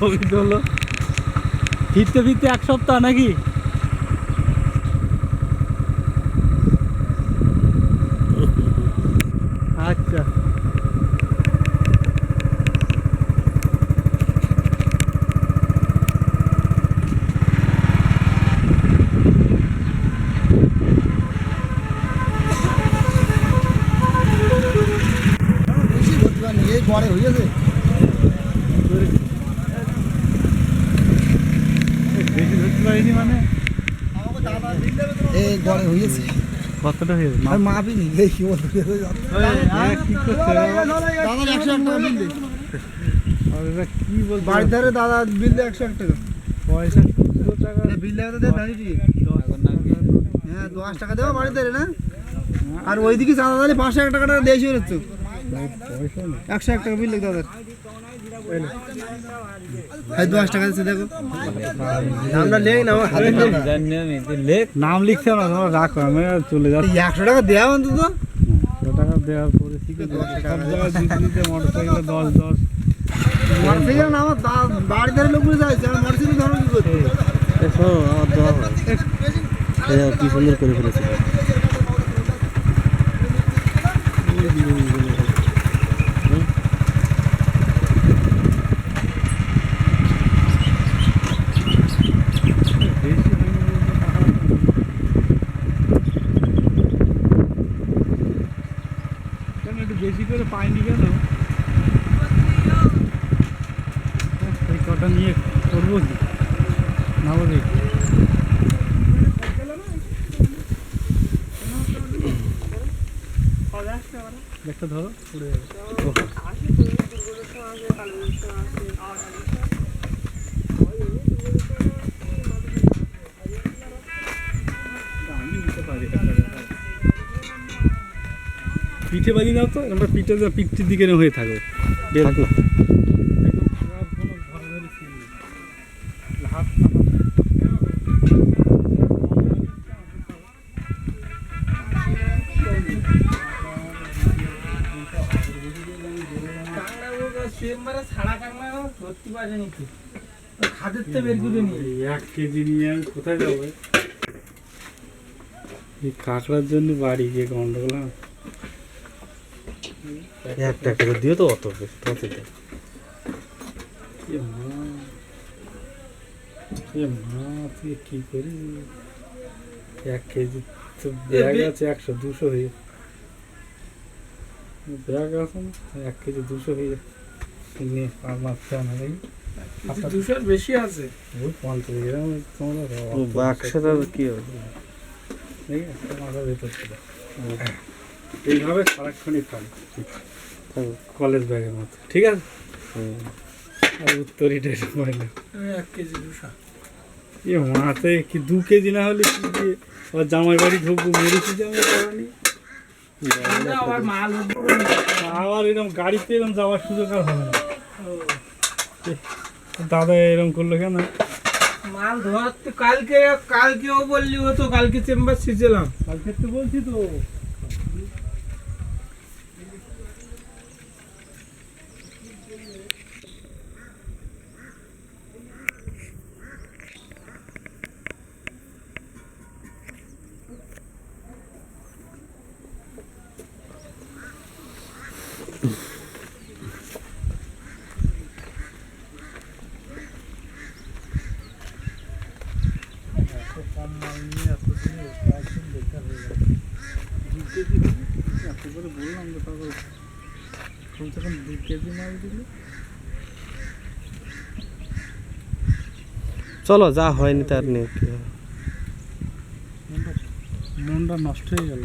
ছবি তোলো ফিরতে ফিরতে এক সপ্তাহ নাকি? আচ্ছা। গড়ে হয়েছে বেশি পারিনি মানে? এই গড়ে হয়েছে। কতটা হয়েছে? আর মাপিনি এই বলতে হ্যাঁ, কি করছে? দাদা একশো এক টাকা বিল দে। আর কি বলছে বাড়ির ধারে দাদা বিল দে একশো এক টাকা পয়সা সত্তর টাকা বিল দেওয়া দে ভ্যানিটি হ্যাঁ দশ টাকা বাড়ির ধারে না? আর ওইদিকে চাঁদা দিলে পাঁচশো এক টাকাটা দেশি হচ্ছে। একশো এক টাকা বিল দাদার। দশ টাকা দিচ্ছে দেখো। আমরা লেই না আমার হাতে নেই। নাম লিখছে না তোমরা রাখো আমি আর চলে যাচ্ছি। একশো টাকা দেওয়া অন্তত। একশো টাকা দেওয়ার পরে ঠিক আছে মোটর সাইকেলে দশ দশ। মোটরসাইকেল না আমার ধারে লোকগুলো যাচ্ছে আর মোটরসাইকেল ধরো কি করতে? কি সুন্দর করে ফেলেছে বেশি হয়নি বলতে টাকা কেন একটু বেশি করে পাইনি কেন এই কটা নিয়ে করব কি? না বলি একটা ধরো পারি পিঠে বাজি নাও তো আমরা পিঠে পিঠটির দিকে হয়ে থাকো। বের এই এক কেজি নিয়ে আমি কোথায় যাব এই কাঁকড়ার জন্য বাড়ি গিয়ে গন্ডগোল না একটা একটা করে দিও তো অত বেশি মা তুই কি করি এক কেজি তো ব্যাগ আছে একশো দুশো হয়ে ব্যাগ আছে না? এক কেজি দুশো হয়ে নিয়ে আর দুশোর বেশি আছে। ওই পঞ্চাশ গ্রাম তোমরা ও বাক্সটার কি হবে? মাথার ভেতর ছিল এইভাবে সারাক্ষণই থাকবে কলেজ ব্যাগের মতো। ঠিক আছে? আর উত্তরই ডেট পয়লা এক কেজি দুশো এ মাতে কি দু কেজি না হলে কি দিয়ে? জামাই বাড়ি ঢুকবো মেরেছি জামাই করানি আবার আবার এরকম গাড়িতে এরকম যাওয়ার সুযোগ আর হবে না। দাদা এরকম করল কেন? মাল ধর কালকে কালকেও বললি হতো কালকে চেম্বার ছিছিলাম কালকে তো বলছি তো এত কম মাল নিয়ে এত দিনে একদম বেকার হয়ে গেল দু কেজি হলে এত করে বললাম যে তারপর কমসে কম দু কেজি মাল দিলে। চলো যা হয়নি তার নিয়ে কি মনটা নষ্ট হয়ে গেল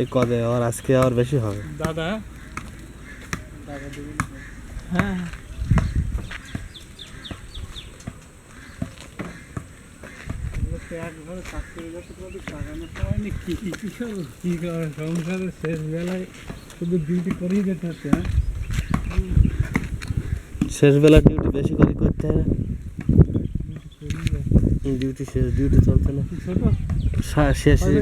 এই কদে আর আজকে আর বেশি হবে। দাদা? টাকা দেবেন হ্যাঁ এগুলো তো একভাবে কাজ করে যাচ্ছে তোমাদের টাকানোর সময় নেই। কী কী কী কী করে সংসারের শেষ বেলায় শুধু ডিউটি করেই যেতে হচ্ছে হ্যাঁ? শেষবেলা ডিউটি বেশি করে করতে হয় ডিউটি শেষ ডিউটি চলছে না। কি ছোটো? সা- শেষে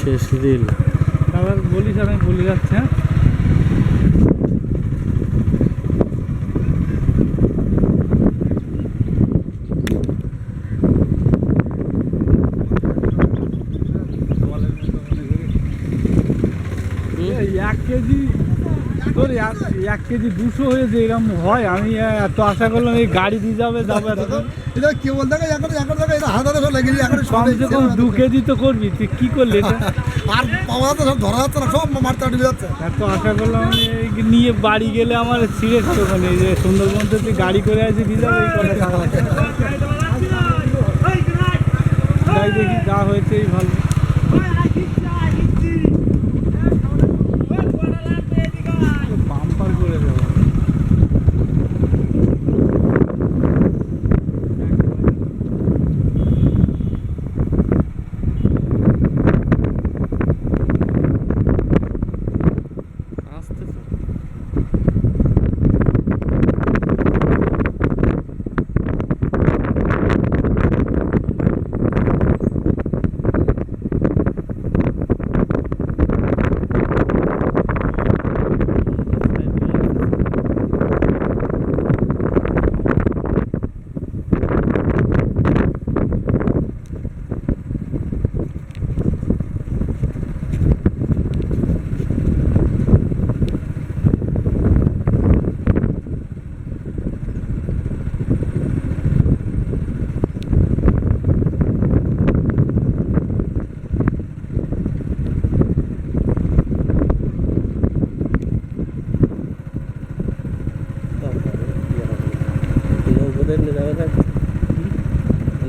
শেষ রিল আবার বলিস আর আমি বলে যাচ্ছি হ্যাঁ এই এক কেজি তোর এক এক কেজি দুশো হয়েছে এরকম হয় আমি এত আশা করলাম এই গাড়ি দিয়ে যাবে যাবে এত এটা কি বলতে গেলে এখন এখন দেখো এটা হাতে সব লেগে এখন কমসে কম দু কেজি তো করবি তুই কি করলি এটা আর পাওয়া যাচ্ছে সব ধরা যাচ্ছে না সব মারতে আটকে যাচ্ছে এত আশা করলাম আমি এই নিয়ে বাড়ি গেলে আমার ছিঁড়ে খাবে ওখানে যে সুন্দরবন থেকে তুই গাড়ি করে আসি দিয়ে যাবে এই কথা তাই দেখি যা হয়েছে এই ভালো নৌকোতে নিয়ে যাবে না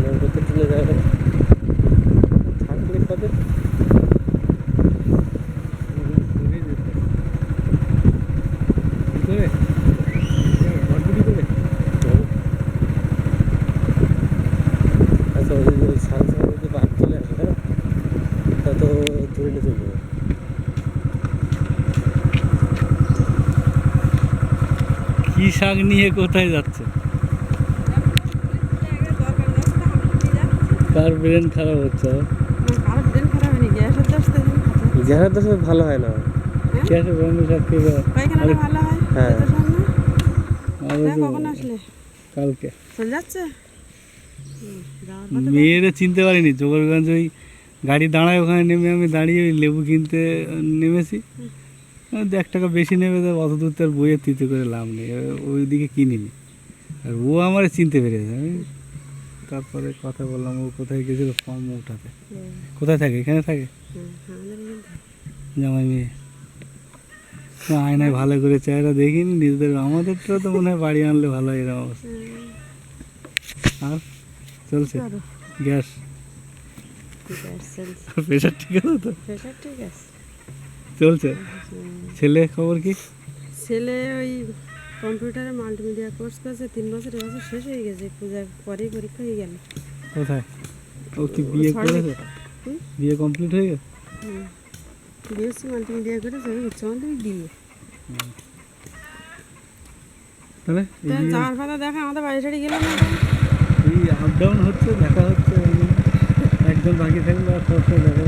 নৌকোতে নিয়ে যাবে না থাকলে কবে? ভিতরে? ঘর ভিতরে আচ্ছা ওই যদি চলে আসে হ্যাঁ তা তো ধরে নিয়ে চলবে। কি শাক নিয়ে কোথায় যাচ্ছে? কার ব্রেন খারাপ হচ্ছে? গ্যাসের দশে ভালো হয় না। ক্যাশে ব্রেনের শাক খেয়ে হ্যাঁ? কখন আসলে? কালকে। চলে যাচ্ছে? মেয়েরা চিনতে পারিনি। জোগরগঞ্জ ওই গাড়ি দাঁড়ায় ওখানে নেমে আমি দাঁড়িয়ে ওই লেবু কিনতে নেমেছি। এক টাকা বেশি নেবে তো অত দূর তার বইয়ের তিতে করে লাভ নেই। ওইদিকে কিনিনি। আর ও আমার চিনতে পেরেছে। আমি তারপরে কথা বললাম ও কোথায় গেছিল? ফর্ম উঠাতে কোথায় থাকে? এখানে থাকে? জামাই মেয়ে। আয়নায় ভালো করে চেহারা দেখিনি নিজেদের আমাদেরটাও তো মনে হয় বাড়ি আনলে ভালো এরকম অবস্থা। আর? চলছে? গ্যাস? প্রেশার ঠিক আছে তো? ঠিক আছে। চলছে? ছেলে খবর কি? ছেলে ওই কম্পিউটারে মাল্টিমিডিয়া কোর্স করেছে তিন বছর এবছর শেষ হয়ে গেছে পূজার পরেই পরীক্ষা হয়ে গেল। কোথায়? ও কি বিয়ে করেছে? বিয়ে কমপ্লিট হয়ে গেছে? বিএসসি মাল্টিমিডিয়া করেছে উচ্চ মাধ্যমিক দিয়ে। তাহলে যাওয়ার কথা দেখা আমাদের বাড়ি টাড়ি গেলাম না। এই আপ ডাউন হচ্ছে দেখা হচ্ছে। একজন বাকি থাকলে আর দেখা যাবে।